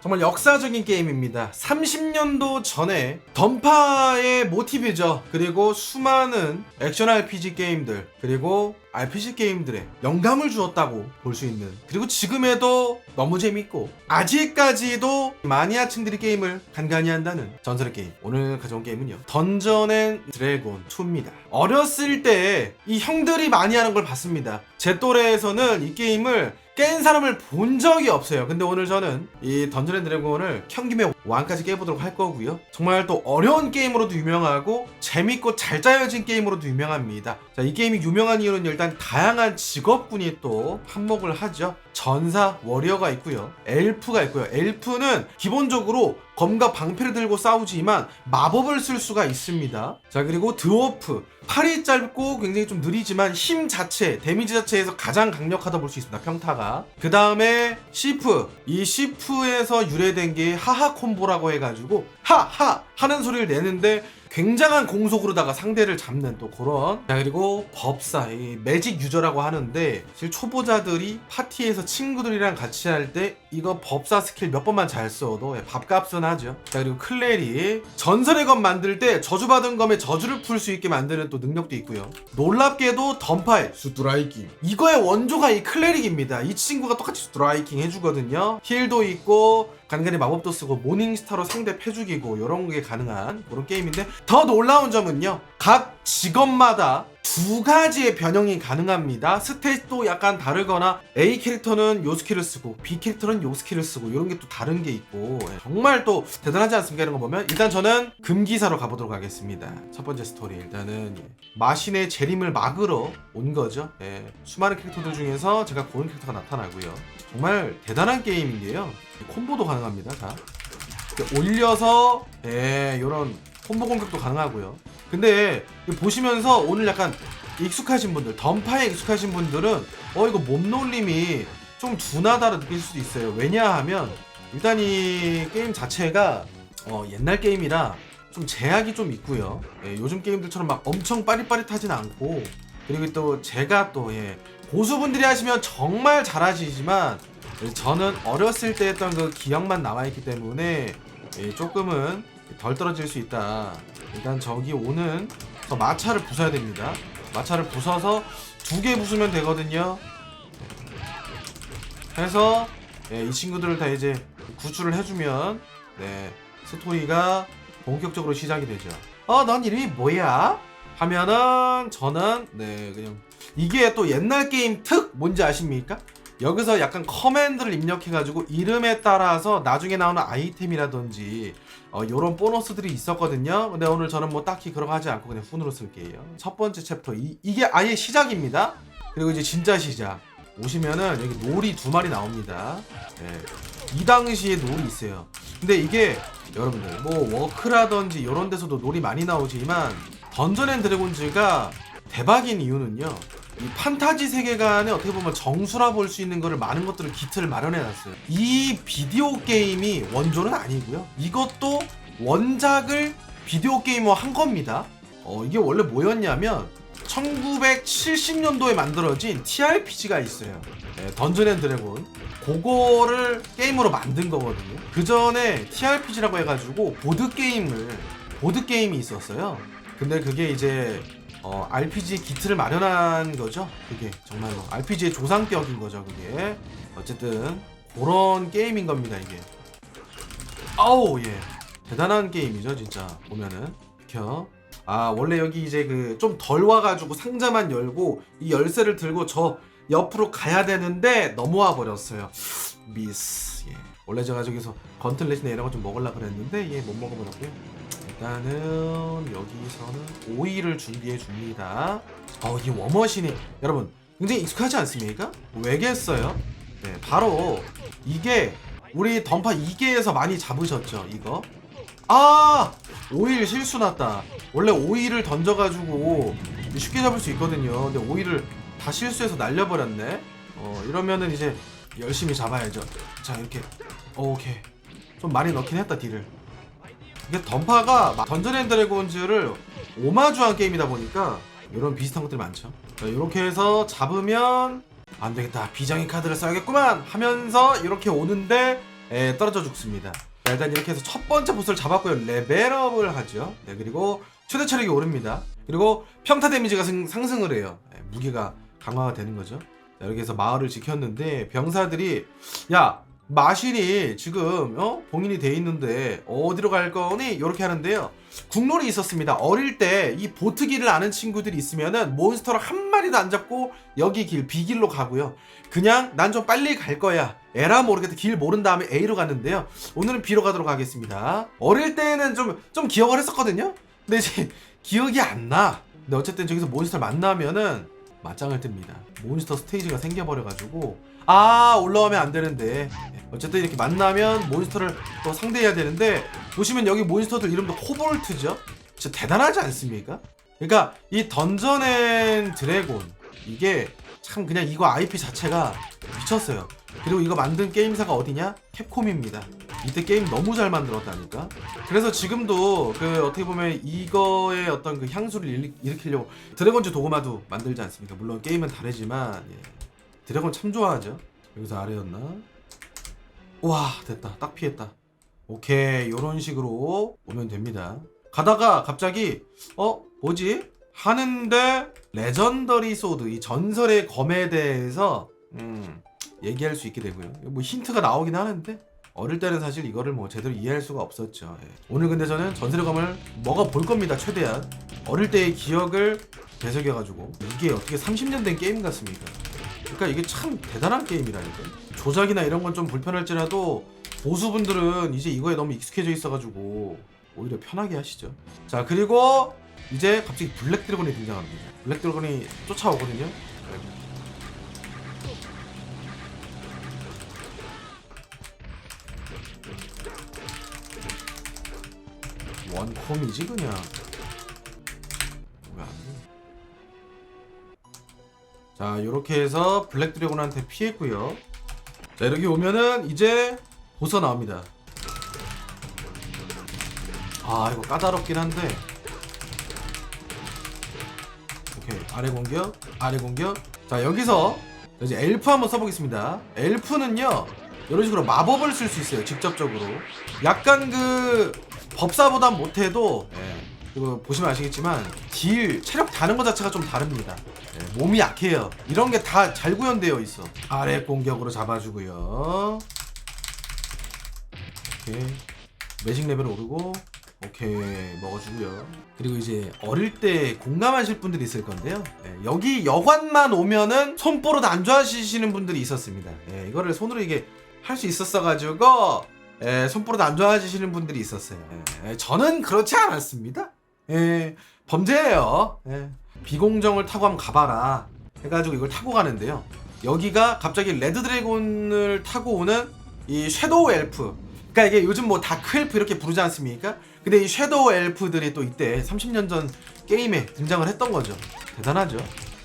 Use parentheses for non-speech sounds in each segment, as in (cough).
정말 역사적인 게임입니다. 30년도 전에 던파의 모티브죠. 그리고 수많은 액션 RPG 게임들, 그리고 RPG 게임들에 영감을 주었다고 볼 수 있는 그리고 지금에도 너무 재밌고 아직까지도 마니아층들이 게임을 간간히 한다는 전설의 게임 오늘 가져온 게임은요 던전 앤 드래곤 2입니다 어렸을 때 이 형들이 많이 하는 걸 봤습니다 제 또래에서는 이 게임을 깬 사람을 본 적이 없어요. 근데 오늘 저는 이 던전 앤 드래곤을 켠김에 왕까지 깨보도록 할 거고요. 정말 또 어려운 게임으로도 유명하고 재밌고 잘 짜여진 게임으로도 유명합니다. 자, 이 게임이 유명한 이유는 일단 다양한 직업군이 또 한몫을 하죠. 전사, 워리어가 있고요. 엘프가 있고요. 엘프는 기본적으로 검과 방패를 들고 싸우지만 마법을 쓸 수가 있습니다. 자, 그리고 드워프. 팔이 짧고 굉장히 좀 느리지만 힘 자체, 데미지 자체에서 가장 강력하다 볼 수 있습니다. 평타가. 그 다음에 시프. 이 시프에서 유래된 게 하하 콤보라고 해가지고 하하 하는 소리를 내는데 굉장한 공속으로다가 상대를 잡는 또 그런. 자 그리고 법사 이 매직 유저라고 하는데 사실 초보자들이 파티에서 친구들이랑 같이 할 때 이거 법사 스킬 몇 번만 잘 써도 예, 밥값은 하죠. 자 그리고 클레리. 전설의 검 만들 때 저주받은 검에 저주를 풀 수 있게 만드는 또 능력도 있고요. 놀랍게도 던파의 수드라이킹. 이거의 원조가 이 클레릭입니다. 이 친구가 똑같이 수드라이킹 해주거든요. 힐도 있고 간간히 마법도 쓰고 모닝스타로 상대 패죽이고 이런 게 가능한 그런 게임인데 더 놀라운 점은요. 각 직업마다 두 가지의 변형이 가능합니다. 스탯도 약간 다르거나 A 캐릭터는 요 스킬을 쓰고 B 캐릭터는 요 스킬을 쓰고 이런 게 또 다른 게 있고 예, 정말 또 대단하지 않습니까? 이런 거 보면 일단 저는 금기사로 가보도록 하겠습니다. 첫 번째 스토리 일단은 예, 마신의 재림을 막으러 온 거죠. 예, 수많은 캐릭터들 중에서 제가 고른 캐릭터가 나타나고요. 정말 대단한 게임인데요. 콤보도 가능합니다 자 이렇게 올려서 예, 이런 콤보 공격도 가능하고요. 근데 보시면서 오늘 약간 익숙하신 분들, 던파에 익숙하신 분들은 어 이거 몸놀림이 좀 둔하다를 느낄 수도 있어요. 왜냐하면 일단 이 게임 자체가 어, 옛날 게임이라 좀 제약이 좀 있고요. 예, 요즘 게임들처럼 막 엄청 빠릿빠릿하진 않고 그리고 또 제가 또 예, 고수분들이 하시면 정말 잘하시지만 예, 저는 어렸을 때 했던 그 기억만 남아있기 때문에 예, 조금은 덜 떨어질 수 있다. 일단 저기 오는 저 마차를 부숴야 됩니다. 마차를 부숴서 두 개 부수면 되거든요. 해서 예, 이 친구들을 다 이제 구출을 해주면 네 스토리가 본격적으로 시작이 되죠. 어, 넌 이름이 뭐야? 하면은 저는 네 그냥 이게 또 옛날 게임 특 뭔지 아십니까? 여기서 약간 커맨드를 입력해가지고 이름에 따라서 나중에 나오는 아이템이라든지 어, 요런 보너스들이 있었거든요. 근데 오늘 저는 뭐 딱히 그런 거 하지 않고 그냥 훈으로 쓸게요. 첫 번째 챕터 이, 이게 아예 시작입니다. 그리고 이제 진짜 시작 오시면은 여기 놀이 두 마리 나옵니다. 예. 이 당시에 놀이 있어요. 근데 이게 여러분들 뭐 워크라든지 이런 데서도 놀이 많이 나오지만 던전 앤 드래곤즈가 대박인 이유는요. 이 판타지 세계관에 어떻게 보면 정수라 볼 수 있는 거를 많은 것들을 기틀을 마련해 놨어요. 이 비디오 게임이 원조는 아니고요. 이것도 원작을 비디오 게임화 한 겁니다. 어, 이게 원래 뭐였냐면 1970년도에 만들어진 TRPG가 있어요. 네, 던전 앤 드래곤. 그거를 게임으로 만든 거거든요. 그 전에 TRPG라고 해가지고 보드 게임을 보드 게임이 있었어요. 근데 그게 이제 어, RPG 기틀을 마련한 거죠. 그게 정말로 RPG의 조상격인 거죠. 그게 어쨌든 그런 게임인 겁니다. 이게. 아우 예 대단한 게임이죠 진짜 보면은 켜. 아 원래 여기 이제 그 좀 덜 와가지고 상자만 열고 이 열쇠를 들고 저 옆으로 가야 되는데 넘어와 버렸어요. 미스. 예. 원래 제가 저기서 건틀렛이나 이런 거 좀 먹으려 그랬는데 예못 먹어버렸고요. 일단은 여기서는 오이를 준비해 줍니다. 어, 이 워머신이 여러분 굉장히 익숙하지 않습니까? 왜겠어요? 네, 바로 이게 우리 던파 2개에서 많이 잡으셨죠, 이거? 아! 오일 실수 났다. 원래 오일을 던져가지고 쉽게 잡을 수 있거든요. 근데 오일을 다 실수해서 날려버렸네. 어, 이러면은 이제 열심히 잡아야죠. 자, 이렇게. 어, 오케이. 좀 많이 넣긴 했다, 딜을. 이게 던파가 막 던전 앤 드래곤즈를 오마주한 게임이다 보니까 이런 비슷한 것들이 많죠. 자, 이렇게 해서 잡으면 안 되겠다. 비장의 카드를 써야겠구만 하면서 이렇게 오는데 에, 떨어져 죽습니다. 자, 일단 이렇게 해서 첫 번째 보스를 잡았고요. 레벨업을 하죠. 네, 그리고 최대 체력이 오릅니다. 그리고 평타 데미지가 승- 상승을 해요. 네, 무게가 강화가 되는 거죠. 자, 이렇게 해서 마을을 지켰는데 병사들이 야 마신이 지금 어? 봉인이 돼 있는데 어디로 갈 거니? 이렇게 하는데요. 국룰이 있었습니다. 어릴 때 이 보트길을 아는 친구들이 있으면은 몬스터를 한 마리도 안 잡고 여기 길 B길로 가고요. 그냥 난 좀 빨리 갈 거야. 에라 모르겠다. 길 모른 다음에 A로 갔는데요. 오늘은 B로 가도록 하겠습니다. 어릴 때는 좀, 좀 기억을 했었거든요? 근데 이제 (laughs) 기억이 안 나. 근데 어쨌든 저기서 몬스터를 만나면은 맞짱을 뜹니다. 몬스터 스테이지가 생겨버려가지고 아 올라오면 안 되는데 어쨌든 이렇게 만나면 몬스터를 또 상대해야 되는데 보시면 여기 몬스터들 이름도 코볼트죠? 진짜 대단하지 않습니까? 그러니까 이 던전 앤 드래곤 이게 참 그냥 이거 IP 자체가 미쳤어요. 그리고 이거 만든 게임사가 어디냐? 캡콤입니다. 이때 게임 너무 잘 만들었다니까. 그래서 지금도 그 어떻게 보면 이거의 어떤 그 향수를 일- 일으키려고 드래곤즈 도그마도 만들지 않습니까? 물론 게임은 다르지만 예. 드래곤 참 좋아하죠. 여기서 아래였나? 와 됐다. 딱 피했다. 오케이 요런 식으로 오면 됩니다. 가다가 갑자기 어 뭐지? 하는데 레전더리 소드 이 전설의 검에 대해서 음, 얘기할 수 있게 되고요. 뭐 힌트가 나오긴 하는데 어릴 때는 사실 이거를 뭐 제대로 이해할 수가 없었죠. 예. 오늘 근데 저는 전설의 검을 먹어 볼 겁니다. 최대한 어릴 때의 기억을 되새겨가지고 이게 어떻게 30년 된 게임 같습니까? 그러니까 이게 참 대단한 게임이라니까. 조작이나 이런 건 좀 불편할지라도 보수분들은 이제 이거에 너무 익숙해져 있어가지고 오히려 편하게 하시죠. 자 그리고 이제 갑자기 블랙 드래곤이 등장합니다. 블랙 드래곤이 쫓아오거든요. 원콤이지 그냥. 자 이렇게 해서 블랙 드래곤한테 피했고요. 자 이렇게 오면은 이제 보스 나옵니다. 아 이거 까다롭긴 한데. 오케이 아래 공격 아래 공격. 자 여기서 이제 엘프 한번 써보겠습니다. 엘프는요 이런 식으로 마법을 쓸 수 있어요 직접적으로. 약간 그 법사보단 못해도 예, 이거 보시면 아시겠지만 딜 체력 다는 것 자체가 좀 다릅니다. 예, 몸이 약해요 이런 게 다 잘 구현되어 있어 아래 공격으로 잡아주고요 오케이 매직 레벨 오르고 오케이 먹어주고요. 그리고 이제 어릴 때 공감하실 분들이 있을 건데요. 예, 여기 여관만 오면은 손버릇 안 좋아하시는 분들이 있었습니다. 예, 이거를 손으로 이게 할 수 있었어가지고 예, 손버릇 안 좋아하시는 분들이 있었어요. 예, 예, 저는 그렇지 않았습니다. 예, 범죄예요. 예, 비공정을 타고 한번 가봐라. 해가지고 이걸 타고 가는데요. 여기가 갑자기 레드 드래곤을 타고 오는 이 섀도우 엘프. 그러니까 이게 요즘 뭐 다크 엘프 이렇게 부르지 않습니까? 근데 이 섀도우 엘프들이 또 이때 30년 전 게임에 등장을 했던 거죠. 대단하죠.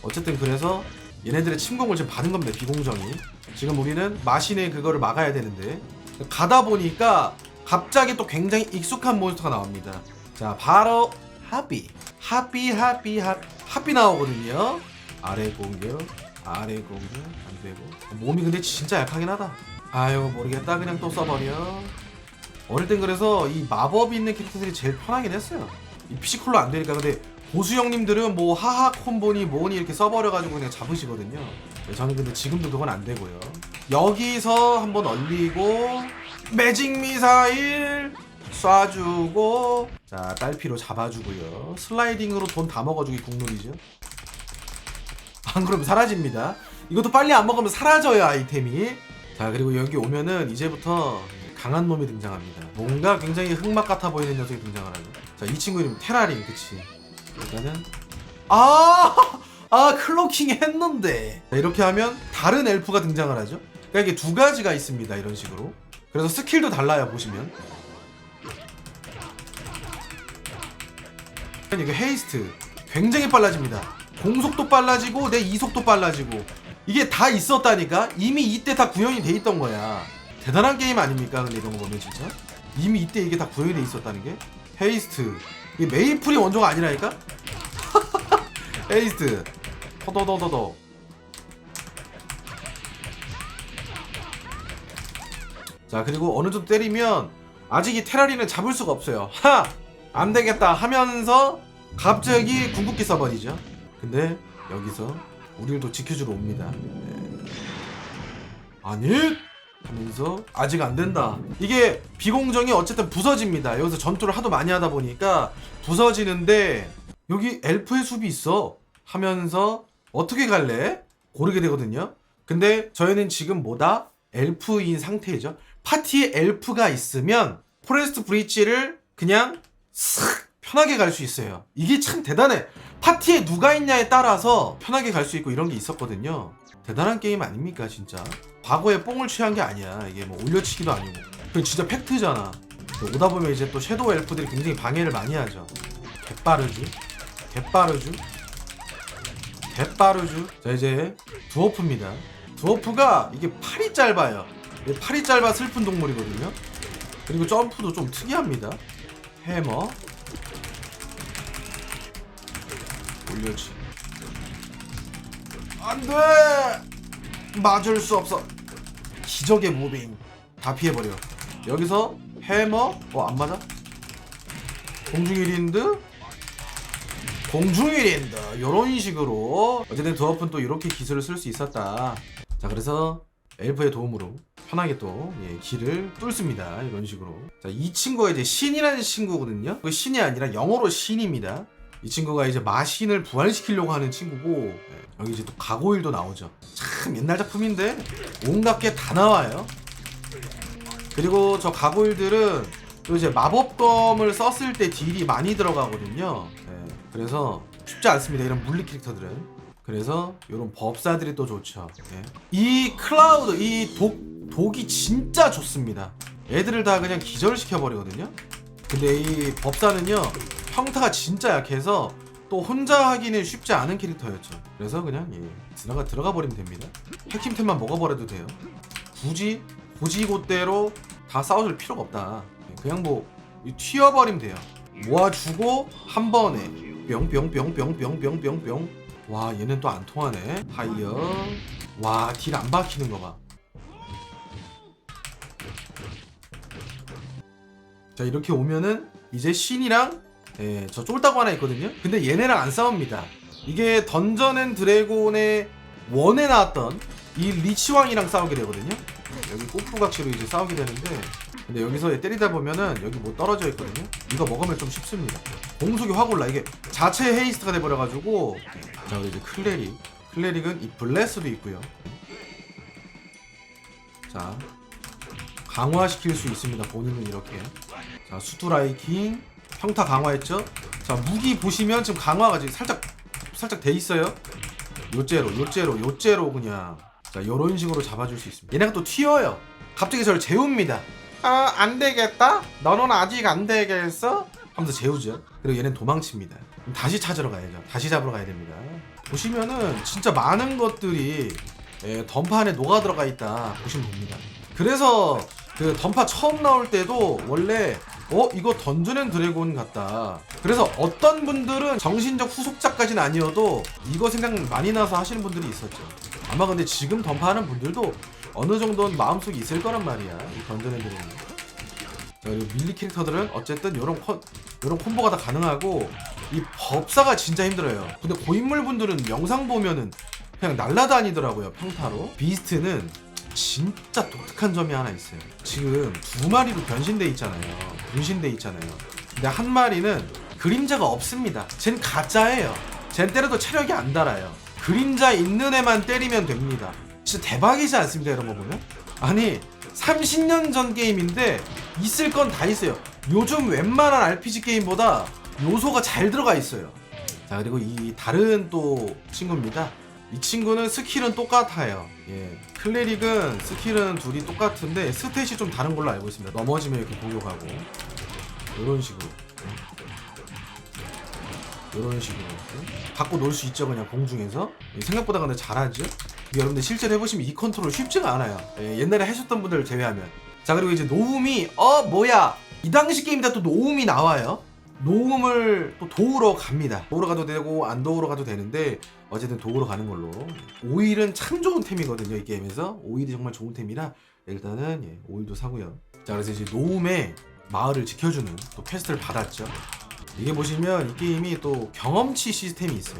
어쨌든 그래서 얘네들의 침공을 지금 받은 겁니다. 비공정이. 지금 우리는 마신의 그거를 막아야 되는데 가다 보니까 갑자기 또 굉장히 익숙한 몬스터가 나옵니다. 자, 바로 하비. 하비 하비 하비 하비 나오거든요. 아래 공격, 아래 공격 안 되고 몸이 근데 진짜 약하긴 하다. 아유 모르겠다 그냥 또 써버려. 어릴 땐 그래서 이 마법이 있는 캐릭터들이 제일 편하긴 했어요. 이 피지컬로 안 되니까 근데 보수 형님들은 뭐 하하 콤보니 뭐니 이렇게 써버려가지고 그냥 잡으시거든요. 네, 저는 근데 지금도 그건 안 되고요. 여기서 한번 얼리고 매직 미사일 쏴주고 자 딸피로 잡아주고요. 슬라이딩으로 돈 다 먹어주기 국룰이죠. 안 그러면 사라집니다. 이것도 빨리 안 먹으면 사라져요 아이템이. 자 그리고 여기 오면은 이제부터 강한 놈이 등장합니다. 뭔가 굉장히 흑막 같아 보이는 녀석이 등장을 하죠. 자이 친구 이름 테라린 그치. 일단은 아, 아 클로킹 했는데 자, 이렇게 하면 다른 엘프가 등장을 하죠. 그러니까 이게 두 가지가 있습니다 이런 식으로. 그래서 스킬도 달라요 보시면. 이게 헤이스트 굉장히 빨라집니다. 공속도 빨라지고 내 이속도 빨라지고 이게 다 있었다니까 이미 이때 다 구현이 돼 있던 거야. 대단한 게임 아닙니까? 근데 이런 거 보면 진짜 이미 이때 이게 다 구현이 돼 있었다는 게 헤이스트 이게 메이플이 원조가 아니라니까? (laughs) 헤이스트 더더더더더 자 그리고 어느 정도 때리면 아직 이 테라리는 잡을 수가 없어요 하! 안 되겠다 하면서 갑자기 궁극기 써버리죠. 근데 여기서 우리를 또 지켜주러 옵니다. 네. 아니? 하면서 아직 안 된다. 이게 비공정이 어쨌든 부서집니다. 여기서 전투를 하도 많이 하다 보니까 부서지는데 여기 엘프의 숲이 있어. 하면서 어떻게 갈래? 고르게 되거든요. 근데 저희는 지금 뭐다? 엘프인 상태이죠. 파티에 엘프가 있으면 포레스트 브리지를 그냥 싹 편하게 갈 수 있어요. 이게 참 대단해. 파티에 누가 있냐에 따라서 편하게 갈 수 있고 이런 게 있었거든요. 대단한 게임 아닙니까 진짜? 과거에 뽕을 취한 게 아니야. 이게 뭐 올려치기도 아니고. 그건 진짜 팩트잖아. 오다 보면 이제 또 섀도우 엘프들이 굉장히 방해를 많이 하죠. 개빠르주? 개빠르주? 개빠르주? 자 이제 두어프입니다. 두어프가 이게 팔이 짧아요. 팔이 짧아 슬픈 동물이거든요. 그리고 점프도 좀 특이합니다. 해머 올려치 안돼! 맞을 수 없어. 기적의 무빙. 다 피해버려. 여기서 해머? 어 안 맞아? 공중 1인드? 공중 1인드. 요런 식으로. 어쨌든 드워프는 또 이렇게 기술을 쓸 수 있었다. 자 그래서 엘프의 도움으로 편하게 또 예, 길을 뚫습니다. 이런 식으로. 자 이 친구가 이제 신이라는 친구거든요. 그 신이 아니라 영어로 신입니다 이 친구가 이제 마신을 부활시키려고 하는 친구고 예, 여기 이제 또 가고일도 나오죠. 참 옛날 작품인데 온갖 게 다 나와요. 그리고 저 가고일들은 또 이제 마법검을 썼을 때 딜이 많이 들어가거든요. 예, 그래서 쉽지 않습니다 이런 물리 캐릭터들은. 그래서 이런 법사들이 또 좋죠. 예. 이 클라우드 이 독, 독이 진짜 좋습니다. 애들을 다 그냥 기절시켜 버리거든요. 근데 이 법사는요 평타가 진짜 약해서 또 혼자 하기는 쉽지 않은 캐릭터였죠. 그래서 그냥 예, 들어가 들어가 버리면 됩니다. 핵심템만 먹어버려도 돼요. 굳이 곧대로 다 싸워줄 필요가 없다. 예, 그냥 뭐이 튀어버리면 돼요. 모아주고 한 번에 뿅뿅뿅뿅뿅뿅뿅뿅. 와 얘는 또 안 통하네. 하이어. 와 딜 안 박히는 거봐. 자 이렇게 오면은 이제 신이랑 예, 저 쫄다고 하나 있거든요. 근데 얘네랑 안 싸웁니다. 이게 던전 앤 드래곤의 원에 나왔던 이 리치왕이랑 싸우게 되거든요. 여기 꼬프각시로 이제 싸우게 되는데 근데 여기서 얘 때리다 보면은 여기 뭐 떨어져 있거든요. 이거 먹으면 좀 쉽습니다. 공속이 확 올라. 이게 자체 헤이스트가 돼버려가지고 자 이제 클레릭 클레릭은 이 블레스도 있고요. 자 강화시킬 수 있습니다. 본인은 이렇게. 자 수두라이킹 평타 강화했죠? 자 무기 보시면 지금 강화가 지금 살짝 살짝 돼 있어요. 요째로 요째로 요째로 그냥. 자 요런 식으로 잡아줄 수 있습니다. 얘네가 또 튀어요. 갑자기 저를 재웁니다. 아 안 되겠다? 너는 아직 안 되겠어? 하면서 재우죠. 그리고 얘는 도망칩니다. 다시 찾으러 가야죠. 다시 잡으러 가야 됩니다. 보시면은 진짜 많은 것들이 예, 던파 안에 녹아 들어가 있다 보시면 됩니다. 그래서 그 던파 처음 나올 때도 원래 어 이거 던전 앤 드래곤 같다. 그래서 어떤 분들은 정신적 후속작까지는 아니어도 이거 생각 많이 나서 하시는 분들이 있었죠. 아마 근데 지금 던파하는 분들도 어느 정도는 마음속에 있을 거란 말이야 이 던전 앤 드래곤 자 그리고 밀리 캐릭터들은 어쨌든 요런 콘 요런 콤보가 다 가능하고 이 법사가 진짜 힘들어요. 근데 고인물 분들은 영상 보면은 그냥 날라다니더라고요 평타로. 비스트는 진짜 독특한 점이 하나 있어요. 지금 두 마리로 변신돼 있잖아요. 분신돼 있잖아요. 근데 한 마리는 그림자가 없습니다. 쟨 가짜예요. 쟨 때려도 체력이 안 달아요. 그림자 있는 애만 때리면 됩니다. 진짜 대박이지 않습니까? 이런 거 보면? 아니 30년 전 게임인데 있을 건 다 있어요. 요즘 웬만한 RPG 게임보다 요소가 잘 들어가 있어요. 자 그리고 이 다른 또 친구입니다. 이 친구는 스킬은 똑같아요. 예. 클레릭은 스킬은 둘이 똑같은데 스탯이 좀 다른 걸로 알고 있습니다. 넘어지면 이렇게 공격하고 이런 식으로 이런 식으로 갖고 놀 수 있죠 그냥 공중에서 예, 생각보다 근데 잘하죠. 여러분들 실제로 해보시면 이 컨트롤 쉽지가 않아요. 예, 옛날에 하셨던 분들을 제외하면 자 그리고 이제 노움이 어 뭐야 이 당시 게임이다 또 노움이 나와요. 노움을 또 도우러 갑니다. 도우러 가도 되고 안 도우러 가도 되는데 어쨌든 도우러 가는 걸로. 오일은 참 좋은 템이거든요 이 게임에서 오일이 정말 좋은 템이라 일단은 예, 오일도 사고요. 자 그래서 이제 노움의 마을을 지켜주는 또 퀘스트를 받았죠. 이게 보시면 이 게임이 또 경험치 시스템이 있어요.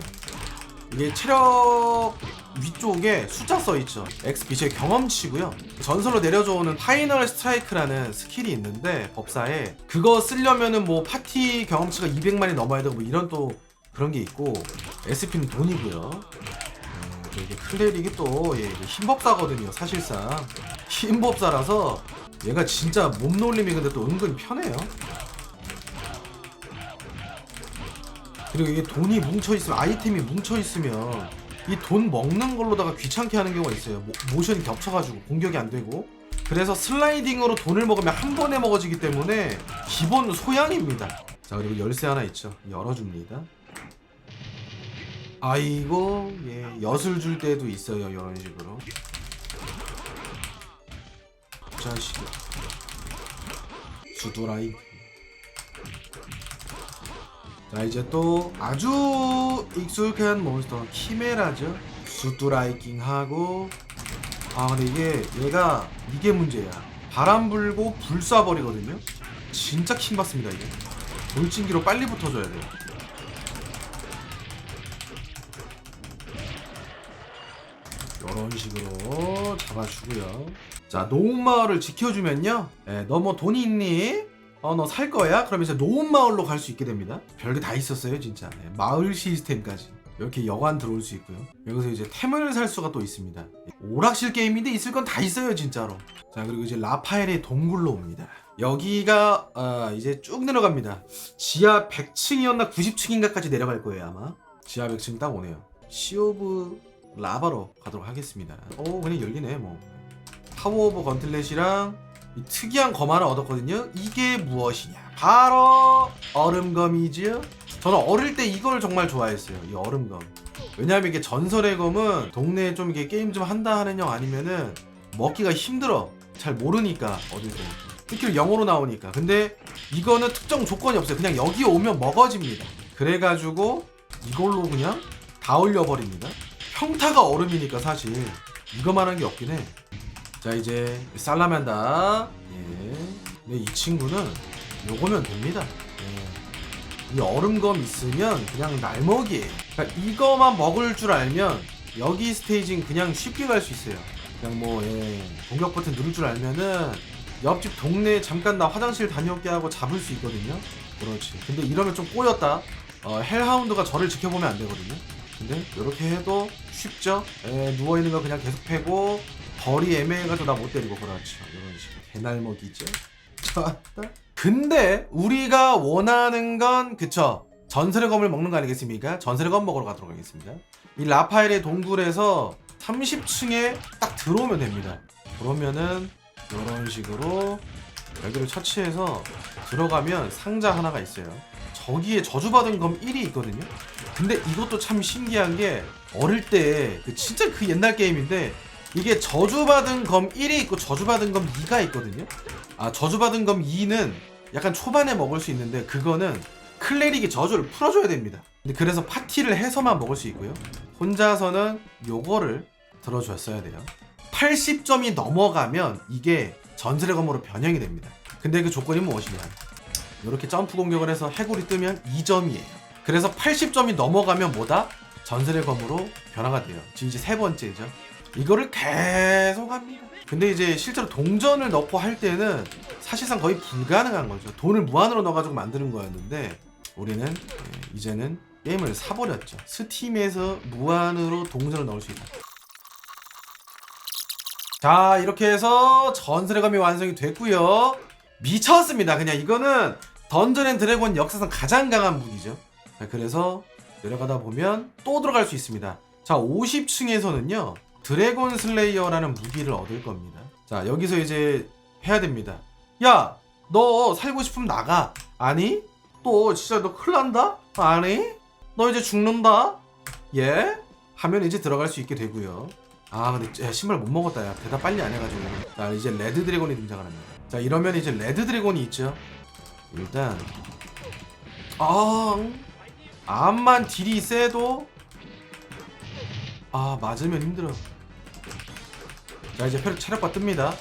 이게 체력 위쪽에 숫자 써 있죠. XP 제 경험치고요. 전설로 내려져오는 파이널 스트라이크라는 스킬이 있는데 법사에 그거 쓰려면은 뭐 파티 경험치가 200만이 넘어야 되고 뭐 이런 또 그런 게 있고 SP는 돈이고요. 음, 또 이게 클레릭이 또 예, 이게 흰법사거든요. 사실상 흰법사라서 얘가 진짜 몸 놀림이 근데 또 은근히 편해요. 그리고 이게 돈이 뭉쳐 있으면 아이템이 뭉쳐 있으면 이 돈 먹는 걸로다가 귀찮게 하는 경우가 있어요. 모, 모션이 겹쳐가지고 공격이 안 되고. 그래서 슬라이딩으로 돈을 먹으면 한 번에 먹어지기 때문에 기본 소양입니다. 자 그리고 열쇠 하나 있죠. 열어줍니다. 아이고 예 엿을 줄 때도 있어요 이런 식으로. 자식. 수도라이. 자 이제 또 아주 익숙한 몬스터 키메라죠 수뚜라이킹 하고 아 근데 이게 얘가 이게 문제야 바람 불고 불 쏴버리거든요 진짜 킹받습니다 이게 돌진기로 빨리 붙어줘야 돼요 이런 식으로 잡아주고요. 자 노은마을을 지켜주면요. 예, 너뭐 돈이 있니? 어 너 살 거야? 이제 노은마을로 갈 수 있게 됩니다. 별게 다 있었어요 진짜. 예, 마을 시스템까지. 이렇게 여관 들어올 수 있고요. 여기서 이제 템을 살 수가 또 있습니다. 오락실 게임인데 있을 건 다 있어요 진짜로. 자 그리고 이제 라파엘의 동굴로 옵니다. 여기가 아, 이제 쭉 내려갑니다. 지하 100층이었나 90층인가까지 내려갈 거예요 아마. 지하 100층 딱 오네요. 시오브 라바로 가도록 하겠습니다 오 그냥 열리네 뭐 파워 오브 건틀렛이랑 이 특이한 검 하나 얻었거든요. 이게 무엇이냐? 바로 얼음검이지요. 저는 어릴 때 이걸 정말 좋아했어요. 이 얼음검. 왜냐하면 이게 전설의 검은 동네에 좀 이게 게임 좀 한다 하는 형 아니면은 먹기가 힘들어. 잘 모르니까 어디서. 특히 영어로 나오니까. 근데 이거는 특정 조건이 없어요. 그냥 여기 오면 먹어집니다. 그래가지고 이걸로 그냥 다 올려버립니다. 평타가 얼음이니까 사실 이거만한 게 없긴 해. 자 이제 살라만다 예. 근데 이 친구는 요거면 됩니다 예. 이 얼음검 있으면 그냥 날먹이에요 그러니까 이거만 먹을 줄 알면 여기 스테이지는 그냥 쉽게 갈 수 있어요 그냥 뭐 예. 공격 버튼 누를 줄 알면은 옆집 동네에 잠깐 나 화장실 다녀올게 하고 잡을 수 있거든요 그렇지 근데 이러면 좀 꼬였다 어, 헬하운드가 저를 지켜보면 안 되거든요 근데? 이렇게 해도 쉽죠? 예, 누워있는 거 그냥 계속 패고 거리 애매해가지고 나 못 때리고 그렇죠. 이런 식으로. 개날먹이죠? (laughs) 근데 우리가 원하는 건 그쵸? 전설의 검을 먹는 거 아니겠습니까? 전설의 검 먹으러 가도록 하겠습니다. 이 라파엘의 동굴에서 30층에 딱 들어오면 됩니다. 그러면은 이런 식으로 여기를 처치해서 들어가면 상자 하나가 있어요. 저기에 저주받은 검 1이 있거든요 근데 이것도 참 신기한 게 어릴 때 그 진짜 그 옛날 게임인데 이게 저주받은 검 1이 있고 저주받은 검 2가 있거든요. 아 저주받은 검 2는 약간 초반에 먹을 수 있는데 그거는 클레릭이 저주를 풀어줘야 됩니다. 근데 그래서 파티를 해서만 먹을 수 있고요. 혼자서는 요거를 들어줬어야 돼요. 80점이 넘어가면 이게 전설의 검으로 변형이 됩니다. 근데 그 조건이 무엇이냐? 이렇게 점프 공격을 해서 해골이 뜨면 2점이에요. 그래서 80점이 넘어가면 뭐다? 전설의 검으로 변화가 돼요. 지금 이제 세 번째죠. 이거를 계속 합니다. 근데 이제 실제로 동전을 넣고 할 때는 사실상 거의 불가능한 거죠. 돈을 무한으로 넣어가지고 만드는 거였는데 우리는 예, 이제는 게임을 사버렸죠. 스팀에서 무한으로 동전을 넣을 수 있다. 자 이렇게 해서 전설의 검이 완성이 됐고요. 미쳤습니다. 그냥 이거는 던전 앤 드래곤 역사상 가장 강한 무기죠. 자, 그래서 내려가다 보면 또 들어갈 수 있습니다. 자 50층에서는요. 드래곤 슬레이어라는 무기를 얻을 겁니다. 자, 여기서 이제 해야 됩니다. 야, 너 살고 싶으면 나가. 아니? 또 진짜 너 큰일 난다? 아니? 너 이제 죽는다? 예? 하면 이제 들어갈 수 있게 되고요. 아, 근데 야, 신발 못 먹었다. 야, 대답 빨리 안 해가지고. 자, 이제 레드 드래곤이 등장을 합니다. 자, 이러면 이제 레드 드래곤이 있죠. 일단, 아, 암만 딜이 세도? 아 맞으면 힘들어. 자 이제 체력- 체력바 뜹니다.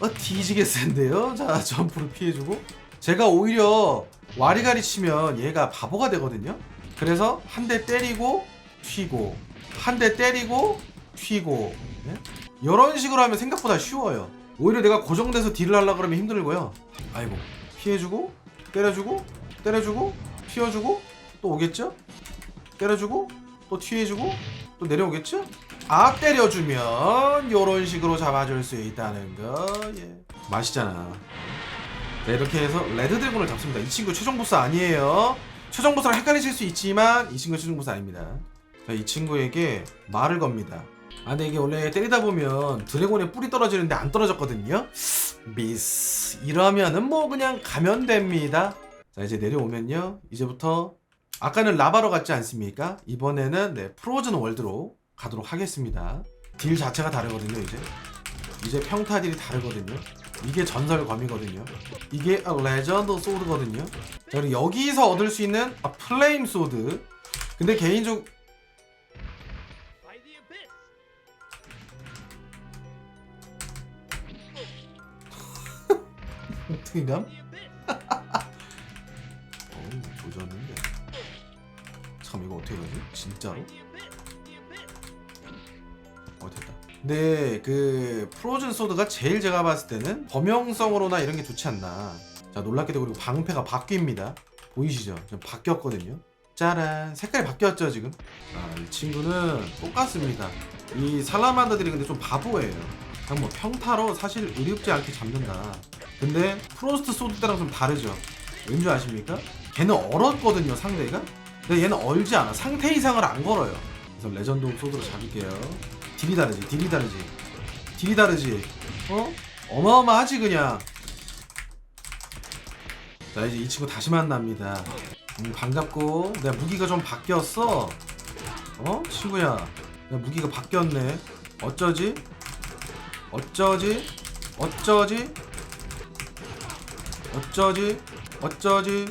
어 뒤지게 센데요? 자 점프로 피해주고. 제가 오히려 와리가리 치면 얘가 바보가 되거든요? 그래서 한 대 때리고 튀고 한 대 때리고 튀고. 네? 이런 식으로 하면 생각보다 쉬워요. 오히려 내가 고정돼서 딜을 하려고 그러면 힘들고요. 아이고 피해주고 때려주고 때려주고 튀어주고 또 오겠죠? 때려주고 또 튀해주고 또 내려오겠죠? 아 때려주면 이런 식으로 잡아줄 수 있다는 거. 예. 맛있잖아. 네, 이렇게 해서 레드 드래곤을 잡습니다. 이 친구 최종 보스 아니에요. 최종 보스랑 헷갈리실 수 있지만 이 친구 최종 보스 아닙니다. 자, 이 친구에게 말을 겁니다. 아 근데 이게 원래 때리다 보면 드래곤의 뿔이 떨어지는데 안 떨어졌거든요? 미스. 이러면은 뭐 그냥 가면 됩니다. 자 이제 내려오면요. 이제부터 아까는 라바로 갔지 않습니까? 이번에는 네 프로즌 월드로 가도록 하겠습니다. 딜 자체가 다르거든요 이제. 이제 평타 딜이 다르거든요. 이게 전설 검이거든요. 이게 레전드 소드거든요. 자 그리고 여기서 얻을 수 있는 아, 플레임 소드. 근데 개인적 (laughs) abyss. 어떻게 냐 (laughs) 참 이거 어떻게 진짜로 abyss. The abyss. 어 됐다. 근데 그 프로즌 소드가 제일 제가 봤을 때는 범용성으로나 이런 게 좋지 않나. 자 놀랍게도 그리고 방패가 바뀝니다. 보이시죠? 좀 바뀌었거든요. 짜란 색깔이 바뀌었죠 지금. 아 이 친구는 똑같습니다. 이 살라만더들이 근데 좀 바보예요. 그냥 뭐 평타로 사실 의롭지 않게 잡는다. 근데 프로스트 소드 때랑 좀 다르죠. 왠지 아십니까? 걔는 얼었거든요 상대가. 근데 얘는 얼지 않아. 상태 이상을 안 걸어요. 그래서 레전드 소드로 잡을게요. 딜이 다르지 딜이 다르지 딜이 다르지 어? 어마어마하지 그냥 자 이제 이 친구 다시 만납니다 음, 반갑고 내가 무기가 좀 바뀌었어 어? 친구야 내가 무기가 바뀌었네 어쩌지? 어쩌지? 어쩌지? 어쩌지? 어쩌지?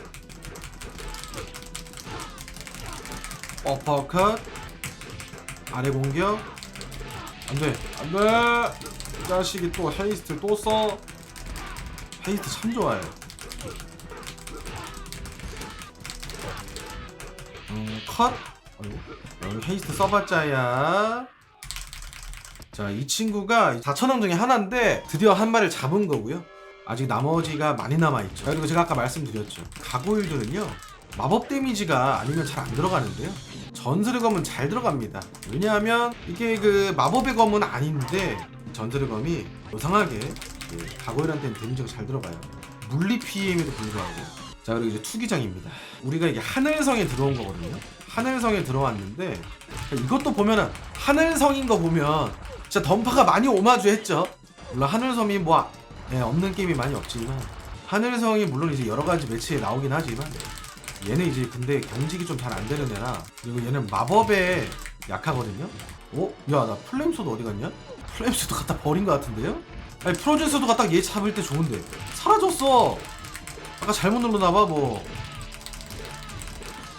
어퍼컷. 아래 공격. 안돼 안돼. 이 자식이 또 헤이스트 또써. 헤이스트 참 좋아해. 음 컷. 아이고 여기 헤이스트 써봤자야. 자 이 친구가 4천원 중에 하나인데 드디어 한 마리를 잡은 거고요. 아직 나머지가 많이 남아있죠. 그리고 제가 아까 말씀드렸죠. 가고일들은요 마법 데미지가 아니면 잘 안 들어가는데요? 전설의 검은 잘 들어갑니다. 왜냐하면 이게 그 마법의 검은 아닌데 전설의 검이 요상하게 그 가고일한테는 데미지가 잘 들어가요. 물리 PM에도 불구하고. 자 그리고 이제 투기장입니다. 우리가 이게 하늘성에 들어온 거거든요. 하늘성에 들어왔는데 이것도 보면은 하늘성인 거 보면 진짜 던파가 많이 오마주했죠. 물론 하늘섬이 뭐 아- 예, 없는 게임이 많이 없지만 하늘성이 물론 이제 여러 가지 매치에 나오긴 하지만 얘는 이제 근데 경직이 좀 잘 안 되는 애라 그리고 얘는 마법에 약하거든요. 어? 야 나 플레임 소드 어디 갔냐? 플레임 소드 갖다 버린 것 같은데요? 아니 소드가 딱 얘 잡을 때 좋은데 사라졌어. 아까 잘못 눌러나봐 뭐.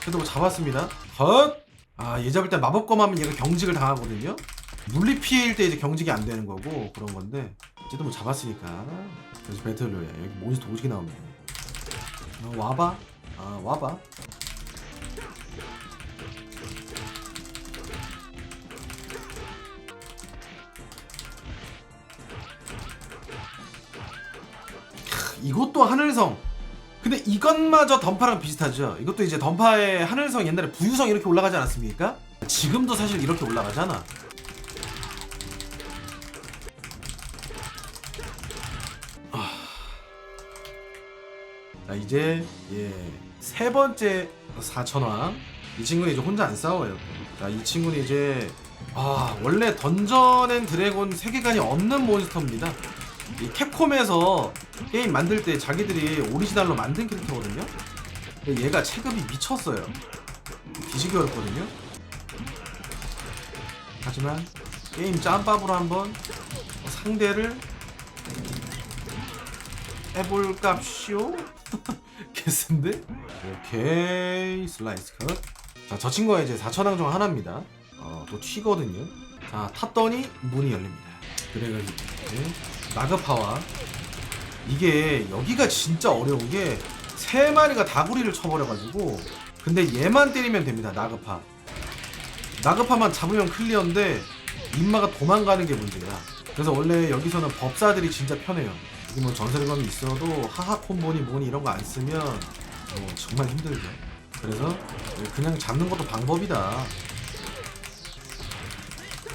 그래도 뭐 잡았습니다. 헛. 아얘 잡을 때 마법검 하면 얘가 경직을 당하거든요. 물리 피해일 때 이제 경직이 안 되는 거고 그런 건데 어쨌든 뭐 잡았으니까 그래서 배틀로야 여기 몬스터 오지게 나오네. 어, 와봐. 아 와봐. 크, 이것도 하늘성. 근데 이것마저 던파랑 비슷하죠? 이것도 이제 던파의 하늘성 옛날에 부유성 이렇게 올라가지 않았습니까? 지금도 사실 이렇게 올라가잖아 자 이제 예세 번째 4천왕. 이 친구는 이제 혼자 안 싸워요. 자이 친구는 이제 아 원래 던전 앤 드래곤 세계관이 없는 몬스터입니다. 이 캡콤에서 게임 만들 때 자기들이 오리지널로 만든 캐릭터거든요. 근데 얘가 체급이 미쳤어요. 뒤지기 어렵거든요. 하지만 게임 짬밥으로 한번 상대를 해볼깝쇼? 개쓴데? 오케이 슬라이스 컷. 자, 저 친구가 이제 4천왕 중 하나입니다. 어, 또 튀거든요. 자, 탔더니 문이 열립니다. 그래가지고 나그파와 이게 여기가 진짜 어려운 게 세 마리가 다구리를 쳐버려가지고 근데 얘만 때리면 됩니다 나그파 나그파만 잡으면 클리어인데 인마가 도망가는 게 문제야 그래서 원래 여기서는 법사들이 진짜 편해요 뭐 전설검이 있어도 하하 콤보니 뭐니 이런 거 안 쓰면 어, 정말 힘들죠 그래서 그냥 잡는 것도 방법이다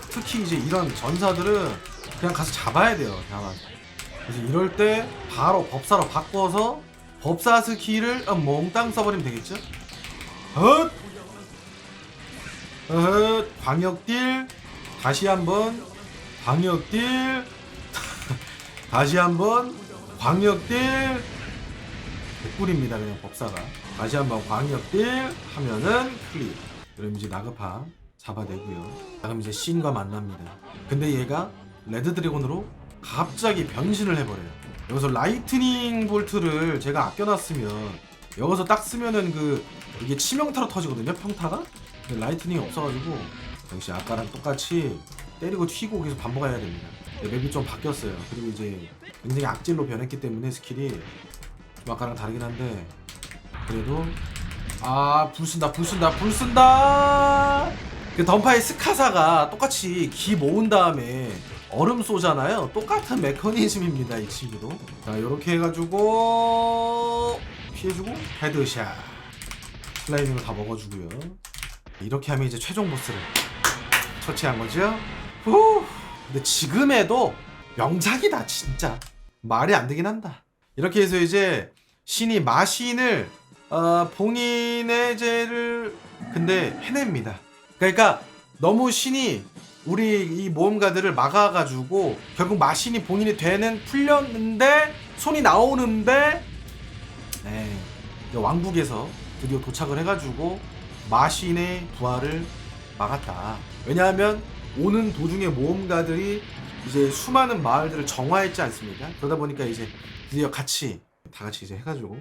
특히 이제 이런 전사들은 그냥 가서 잡아야 돼요 다만 그래서 이럴 때 바로 법사로 바꿔서 법사 스킬을 어, 몽땅 써버리면 되겠죠 헛! 헛! 광역딜 다시 한번 광역딜 다시 한번 광역딜 개꿀입니다 그냥 법사가. 다시 한번 광역딜 하면은 클리어 그럼 이제 나그파 잡아내고요. 자, 그럼 이제 신과 만납니다. 근데 얘가 레드 드래곤으로 갑자기 변신을 해버려요. 여기서 라이트닝 볼트를 제가 아껴놨으면 여기서 딱 쓰면은 그 이게 치명타로 터지거든요 평타가? 근데 라이트닝이 없어가지고 역시 아까랑 똑같이 때리고 튀고 계속 반복해야 됩니다 근데 맵이 좀 바뀌었어요. 그리고 이제 굉장히 악질로 변했기 때문에 스킬이 좀 아까랑 다르긴 한데 그래도 아 불 쓴다 불 쓴다 불 쓴다! 그 던파의 스카사가 똑같이 기 모은 다음에 얼음 쏘잖아요. 똑같은 메커니즘입니다 이 친구도. 자 요렇게 해가지고 피해주고 헤드샷! 슬라이딩을 다 먹어주고요. 이렇게 하면 이제 최종 보스를 처치한 거죠? 후 근데 지금에도 명작이다 진짜 말이 안 되긴 한다 이렇게 해서 이제 신이 마신을 어, 봉인의 죄를 근데 해냅니다. 그러니까 너무 신이 우리 이 모험가들을 막아가지고 결국 마신이 봉인이 되는 풀렸는데 손이 나오는데 네, 왕국에서 드디어 도착을 해가지고 마신의 부활을 막았다. 왜냐하면 오는 도중에 모험가들이 이제 수많은 마을들을 정화했지 않습니까? 그러다 보니까 이제 드디어 같이 다 같이 이제 해가지고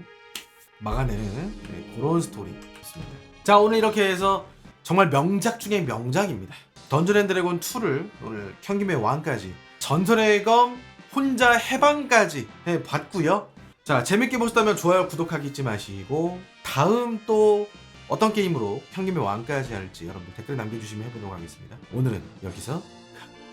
막아내는 네, 그런 스토리였습니다. 자 오늘 이렇게 해서 정말 명작 중에 명작입니다. 던전앤드래곤 2를 오늘 현김의 왕까지 전설의 검 혼자 해방까지 해봤고요. 자 재밌게 보셨다면 좋아요 구독하기 잊지 마시고 다음 또 어떤 게임으로 현김의 왕까지 할지 여러분들 댓글 남겨주시면 해보도록 하겠습니다. 오늘은 여기서